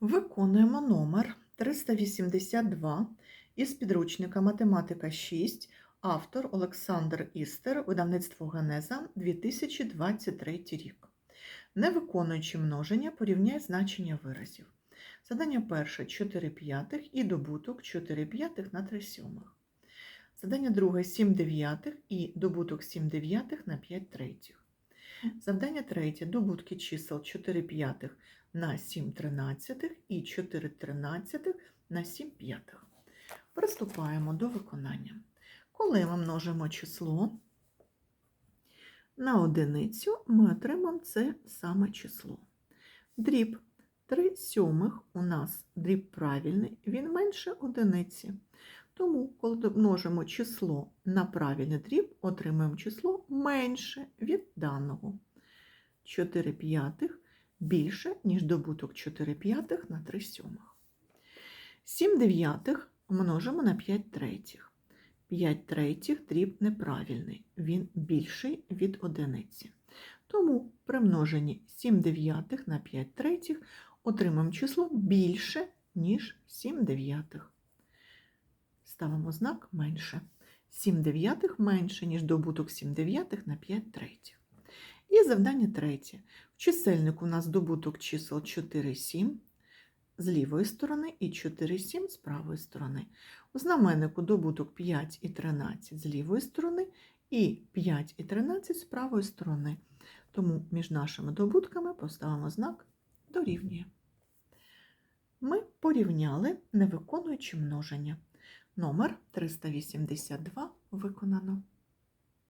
Виконуємо номер 382 із підручника Математика 6, автор Олександр Істер, видавництво Генеза 2023 рік. Не виконуючи множення, порівняй значення виразів. Задання перше 4 п'ятих і добуток 4 п'ятих на 3 сьомих. Задання друге 7 дев'ятих і добуток 7 дев'ятих на 5 третіх. Завдання третє добутки чисел 4 п'ятих на 7 тринадцятих і 4 тринадцятих на 7 п'ятих. Приступаємо до виконання. Коли ми множимо число на одиницю, ми отримаємо це саме число. Дріб 3 сьомих у нас дріб правильний, він менше одиниці. Тому, коли множимо число на правильний дріб, отримаємо число менше від даного. 4 п'ятих більше, ніж добуток 4 п'ятих на 3 сьомих. 7 дев'ятих множимо на 5 третіх. 5 третіх дріб неправильний, він більший від одиниці. Тому при множенні 7 дев'ятих на 5 третіх отримаємо число більше, ніж 7 дев'ятих. Ставимо знак менше. 7 дев'ятих менше, ніж добуток 7 дев'ятих на 5 третіх. І завдання третє. В чисельнику у нас добуток чисел 4, 7 з лівої сторони і 4, 7 з правої сторони. У знаменнику добуток 5 і 13 з лівої сторони і 5 і 13 з правої сторони. Тому між нашими добутками поставимо знак дорівнює. Ми порівняли, не виконуючи множення. Номер 382 виконано.